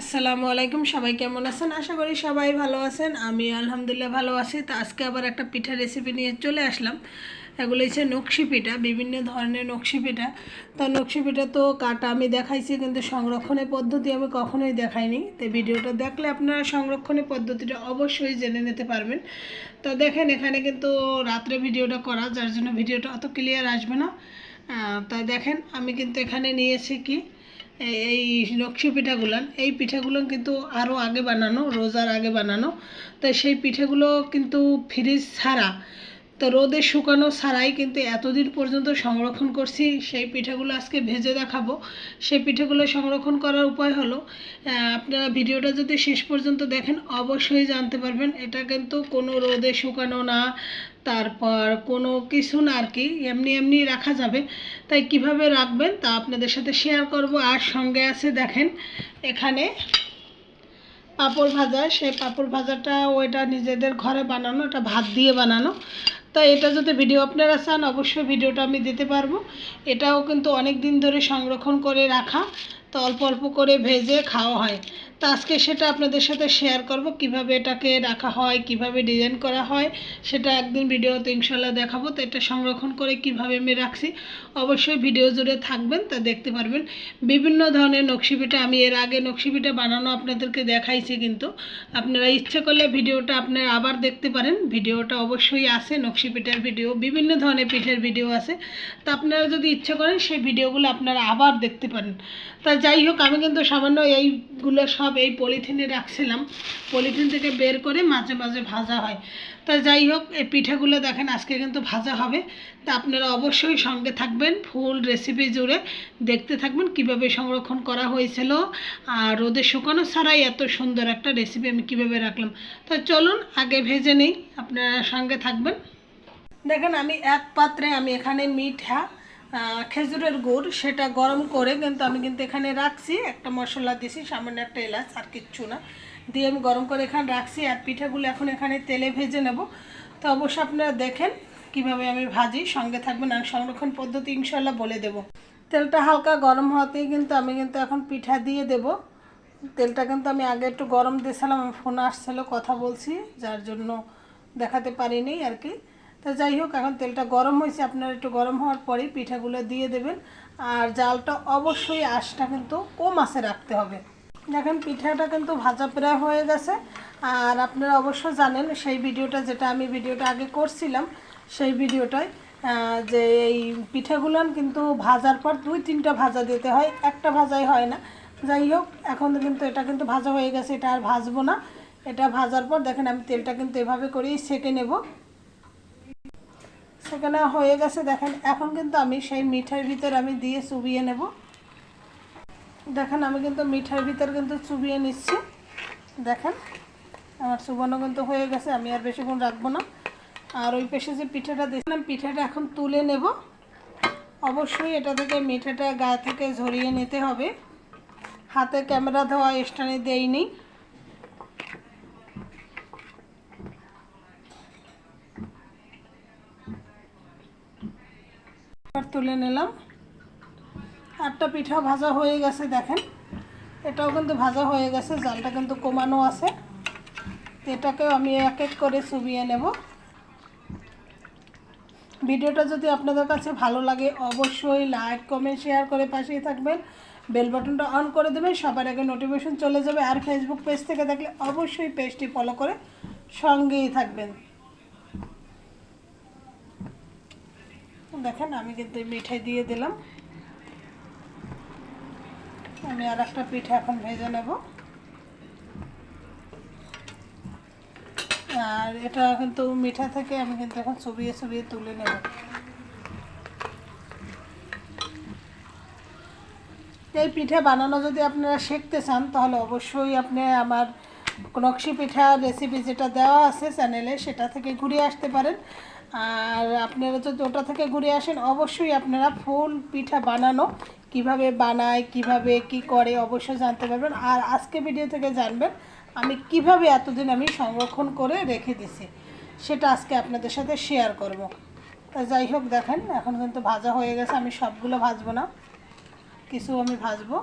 আসসালামু আলাইকুম, সবাই কেমন আছেন? আশা করি সবাই ভালো আছেন। আমি আলহামদুলিল্লাহ ভালো আছি। তো আজকে আবার একটা পিঠা রেসিপি নিয়ে চলে আসলাম। এগুলো হচ্ছে নকশি পিঠা, বিভিন্ন ধরনের নকশি পিঠা। তো নকশি পিঠা তো কাটা আমি দেখাইছি, কিন্তু সংরক্ষণের পদ্ধতি আমি কখনোই দেখাইনি। তো ভিডিওটা দেখলে আপনারা সংরক্ষণের পদ্ধতিটা অবশ্যই জেনে নিতে পারবেন। তো দেখেন, এখানে কিন্তু রাত্রে ভিডিওটা করা, যার জন্য ভিডিওটা অত ক্লিয়ার আসবে না। তা দেখেন, আমি কিন্তু এখানে নিয়েছি কি? এই- লক্ষ্মী পিঠাগুলান পিঠাগুলো এই পিঠাগুলো কিন্তু আরও আগে বানানো, রোজার আগে বানানো। তাই সেই পিঠেগুলো কিন্তু ফ্রিজ ছাড়া তো রোদে শুকানো ছাড়াই কিন্তু এতদিন পর্যন্ত সংরক্ষণ করছি। সেই পিঠেগুলো আজকে ভেজে দেখাবো। সেই পিঠেগুলো সংরক্ষণ করার উপায় হলো আপনারা ভিডিওটা যদি শেষ পর্যন্ত দেখেন, অবশ্যই জানতে পারবেন, এটা কিন্তু কোনো রোদে শুকানো না, তারপর কোনো কিছু না আর কি, এমনি এমনি রাখা যাবে। তাই কীভাবে রাখবেন তা আপনাদের সাথে শেয়ার করব। আর সঙ্গে আছে দেখেন, এখানে পাঁপড় ভাজা। সেই পাঁপড় ভাজাটা ওইটা নিজেদের ঘরে বানানো এটা ভাত দিয়ে বানানো। তো এটা যদি ভিডিও আপনারা চান, অবশ্যই ভিডিওটা আমি দিতে পারব। এটাও কিন্তু অনেক দিন ধরে সংরক্ষণ করে রাখা, তো অল্প অল্প করে ভেজে খাওয়া হয়। তো আজকে সেটা আপনাদের সাথে শেয়ার করব। কীভাবে এটাকে রাখা হয়, কীভাবে ডিজাইন করা হয়, সেটা একদিন ভিডিওতে ইনশাল্লাহ দেখাবো। তো এটা সংরক্ষণ করে কীভাবে আমি রাখছি, অবশ্যই ভিডিও জুড়ে থাকবেন, তা দেখতে পারবেন। বিভিন্ন ধরনের নকশি পিঠা, আমি এর আগে নকশি পিঠা বানানো আপনাদেরকে দেখাইছি কিন্তু। আপনারা ইচ্ছে করলে ভিডিওটা আপনারা আবার দেখতে পারেন। ভিডিওটা অবশ্যই আছে, নকশি পিঠার ভিডিও, বিভিন্ন ধরনের পিঠের ভিডিও আছে। তা আপনারা যদি ইচ্ছে করেন, সেই ভিডিওগুলো আপনারা আবার দেখতে পারেন। তা যাই হোক, আমি কিন্তু সামান্য এইগুলো সব এই পলিথিনে রাখছিলাম। পলিথিন থেকে বের করে মাঝে মাঝে ভাজা হয়। তা যাই হোক, এই পিঠেগুলো দেখেন আজকে কিন্তু ভাজা হবে। তা আপনারা অবশ্যই সঙ্গে থাকবেন, ফুল রেসিপি জুড়ে দেখতে থাকবেন কীভাবে সংরক্ষণ করা হয়েছিল আর রোদে শুকানো ছাড়াই এত সুন্দর একটা রেসিপি আমি কীভাবে রাখলাম। তো চলুন, আগে ভেজে নেই, আপনারা সঙ্গে থাকবেন। দেখেন আমি এক পাত্রে আমি এখানে মিঠা খেজুরের গুড়, সেটা গরম করে কিন্তু আমি কিন্তু এখানে রাখছি। একটা মশলা দিছি, সামান্য একটা এলাচ, আর কিচ্ছু না। দিয়ে আমি গরম করে এখানে রাখছি, আর পিঠাগুলো এখন এখানে তেলে ভেজে নেব। তো অবশ্যই আপনারা দেখেন কীভাবে আমি ভাজি, সঙ্গে থাকবেন আর সংরক্ষণ পদ্ধতি ইনশাল্লাহ বলে দেব। তেলটা হালকা গরম হওয়াতেই কিন্তু আমি কিন্তু এখন পিঠা দিয়ে দেব। তেলটা কিন্তু আমি আগে একটু গরম দিয়েছিলাম ফোন আসছিল, কথা বলছি, যার জন্য দেখাতে পারিনি আর কি। তো যাই হোক, এখন তেলটা গরম হয়েছে। আপনারা একটু গরম হওয়ার পরেই পিঠাগুলো দিয়ে দেবেন। আর জালটা অবশ্যই আঁশটা কিন্তু কম আঁচে রাখতে হবে। দেখেন, পিঠাটা কিন্তু ভাজা প্রায় হয়ে গেছে। আর আপনারা অবশ্য জানেন, সেই ভিডিওটা যেটা আমি ভিডিওটা আগে করছিলাম, সেই ভিডিওটায় যে এই পিঠাগুলো কিন্তু ভাজার পর দুই, তিনটা ভাজা দিতে হয়, একটা ভাজাই হয় না। যাই হোক, এখন কিন্তু এটা কিন্তু ভাজা হয়ে গেছে, এটা আর ভাজবো না। এটা ভাজার পর দেখেন, আমি তেলটা কিন্তু এভাবে করেই সেকে নেব। সেখানে হয়ে গেছে, দেখেন। এখন কিন্তু আমি সেই মিঠার ভিতর আমি দিয়ে চুবিয়ে নেব। দেখেন, আমি কিন্তু মিঠার ভিতর কিন্তু চুবিয়ে নিচ্ছি। দেখেন, আমার চুবানো কিন্তু হয়ে গেছে, আমি আর বেশিক্ষণ রাখব না। আর ওই পেশে যে পিঠাটা দিয়েছিলাম পিঠাটা এখন তুলে নেব। অবশ্যই এটা থেকে মিঠাটা গা থেকে ঝরিয়ে নিতে হবে। হাতে ক্যামেরা ধোয়া স্টানে দেইনি। তুলে নিলাম। একটা পিঠা ভাজা হয়ে গেছে, দেখেন। এটাও কিন্তু ভাজা হয়ে গেছে, জালটা কিন্তু কমানো আছে। এটাকেও আমি এক এক করে চুবিয়ে নেব। ভিডিওটা যদি আপনাদের কাছে ভালো লাগে, অবশ্যই লাইক, কমেন্ট, শেয়ার করে পাশেই থাকবেন। বেল বাটনটা অন করে দেবেন, সবার আগে নোটিফিকেশন চলে যাবে। আর ফেসবুক পেজ থেকে দেখলে অবশ্যই পেজটি ফলো করে সঙ্গেই থাকবেন। দেখেন আমি কিন্তু মিঠাই দিয়ে দিলাম। আমি আর একটা পিঠা এখন ভেজে নেব। আর এটা কিন্তু মিঠা থেকে আমি কিন্তু এখন চুবিয়ে চুবিয়ে তুলে নেব। এই পিঠা বানানো যদি আপনারা শিখতে চান, তাহলে অবশ্যই আপনি আমার নকশি পিঠা রেসিপি যেটা দেওয়া আছে চ্যানেলে সেটা থেকে ঘুরে আসতে পারেন। আর আপনারা যদি ওটা থেকে ঘুরে আসেন, অবশ্যই আপনারা ফুল পিঠা বানানো, কীভাবে বানায়, কীভাবে কি করে, অবশ্যই জানতে পারবেন। আর আজকে ভিডিও থেকে জানবেন, আমি কীভাবে এতদিন আমি সংরক্ষণ করে রেখে দিছি, সেটা আজকে আপনাদের সাথে শেয়ার করব। তা যাই হোক, দেখেন, এখন কিন্তু ভাজা হয়ে গেছে, আমি সবগুলো ভাজবো না, কিছু আমি ভাজবো।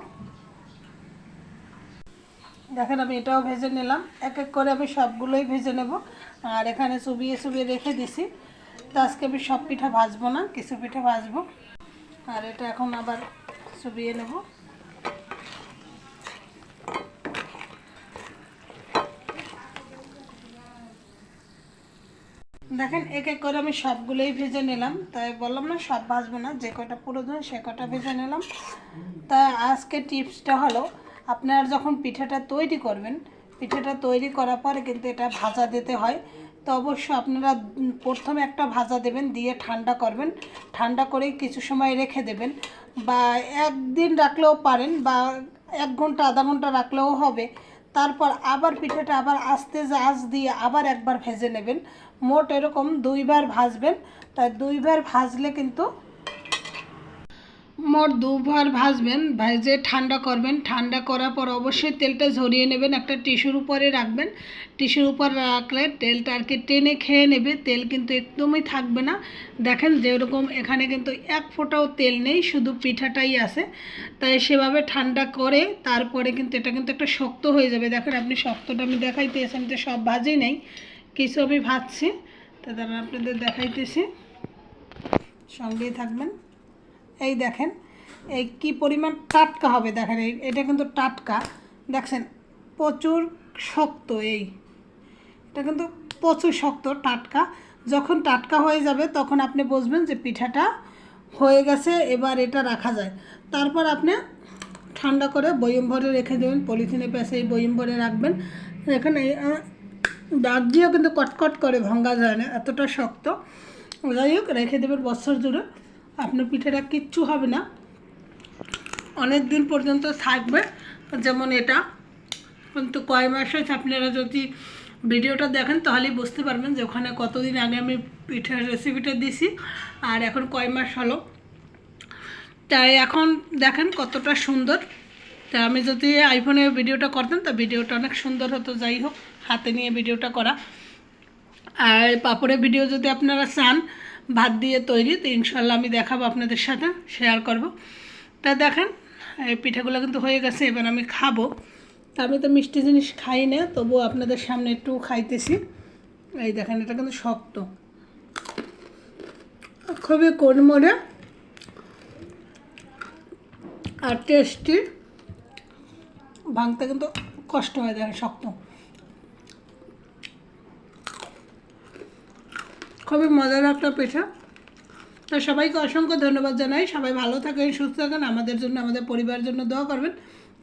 দেখেন, আমি এটাও ভেজে নিলাম, এক এক করে আমি সবগুলোই ভেজে নেব। আর এখানে চুবিয়ে চুবিয়ে রেখে দিছি তো আজকে আমি সব পিঠা ভাজবো না, কিছু পিঠা ভাজবো। আর এটা এখন আবার চুবিয়ে নেব। দেখেন, এক এক করে আমি সবগুলোই ভেজে নিলাম। তাই বললাম না, সব ভাজবো না, যে কটা প্রয়োজন সে কটা ভেজে নিলাম। তা আজকে টিপসটা হলো, আপনারা যখন পিঠাটা তৈরি করবেন, পিঠাটা তৈরি করার পরে কিন্তু এটা ভাজা দিতে হয়। তো অবশ্যই আপনারা প্রথমে একটা ভাজা দেবেন, দিয়ে ঠান্ডা করবেন। ঠান্ডা করেই কিছু সময় রেখে দেবেন। বা একদিন রাখলেও পারেন বা এক ঘণ্টা, আধা ঘণ্টা রাখলেও হবে। তারপর আবার পিঠেটা আবার আস্তে আঁচ দিয়ে আবার একবার ভেজে নেবেন। মোট এরকম দুইবার ভাজবেন। তাই দুইবার ভাজলে কিন্তু মোট দুবার ভাজবেন, ভেজে ঠান্ডা করবেন। ঠান্ডা করার পর অবশ্যই তেলটা ঝরিয়ে নেবেন, একটা টিস্যুর উপরে রাখবেন। টিস্যুর উপর রাখলে তেলটা আর কি টেনে খেয়ে নেবে, তেল কিন্তু একদমই থাকবে না। দেখেন যেরকম এখানে কিন্তু এক ফোঁটাও তেল নেই, শুধু পিঠাটাই আছে। তাই সেভাবে ঠান্ডা করে তারপরে কিন্তু এটা কিন্তু একটা শক্ত হয়ে যাবে। দেখেন আপনি শক্তটা আমি দেখাইতেছি, আমি তো সব ভাজি নেই, কিছু আমি ভাজছি। তো আমি আপনাদের দেখাইতেছি। সঙ্গেই থাকবেন। এই দেখেন, এই কি পরিমাণ টাটকা হবে দেখেন, এই, এটা কিন্তু টাটকা। দেখছেন, প্রচুর শক্ত এই। এটা কিন্তু প্রচুর শক্ত, টাটকা। যখন টাটকা হয়ে যাবে, তখন আপনি বুঝবেন যে পিঠাটা হয়ে গেছে, এবার এটা রাখা যায়। তারপর আপনি ঠান্ডা করে বয়ম ভরে রেখে দেবেন, পলিথিনে পেঁচে এই বয়ম ভরে রাখবেন। এখানে দাঁত দিয়েও কিন্তু কটকট করে ভঙ্গা যায় না, এতটা শক্ত। যাই হোক, রেখে দেবেন বছর জুড়ে। আপনার পিঠেটা কিচ্ছু হবে না। অনেক দিন পর্যন্ত থাকবে। যেমন এটা। কিন্তু কয় মাস হয়েছে আপনারা যদি ভিডিওটা দেখেন, তাহলেই বুঝতে পারবেন যে ওখানে কতদিন আগে আমি পিঠের রেসিপিটা দিছি। আর এখন কয় মাস হলো। তাই এখন দেখেন কতটা সুন্দর। তা আমি যদি আইফোনে ভিডিওটা করতাম তা ভিডিওটা অনেক সুন্দর হতো। যাই হোক, হাতে নিয়ে ভিডিওটা করা। আর পাপড়ের ভিডিও যদি আপনারা চান ভাত দিয়ে তৈরি, তো ইনশাল্লাহ আমি দেখাবো আপনাদের সাথে শেয়ার করব। তা দেখেন, এই পিঠাগুলো কিন্তু হয়ে গেছে, এবার আমি খাব। তা আমি তো মিষ্টি জিনিস খাই না তবুও আপনাদের সামনে একটু খাইতেছি। এই দেখেন, এটা কিন্তু শক্ত। খুবই কোনমরে আর টেস্টি। ভাঙতে কিন্তু কষ্ট হয়, দেখেন, শক্ত। খুবই মজার একটা পিঠা? তো সবাইকে অসংখ্য ধন্যবাদ জানাই। সবাই ভালো থাকেন, সুস্থ থাকেন। আমাদের জন্য, আমাদের পরিবারের জন্য দোয়া করবেন।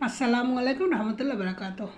আসসালামু আলাইকুম, রহমতুল্লাহ, বারাকাতুহ।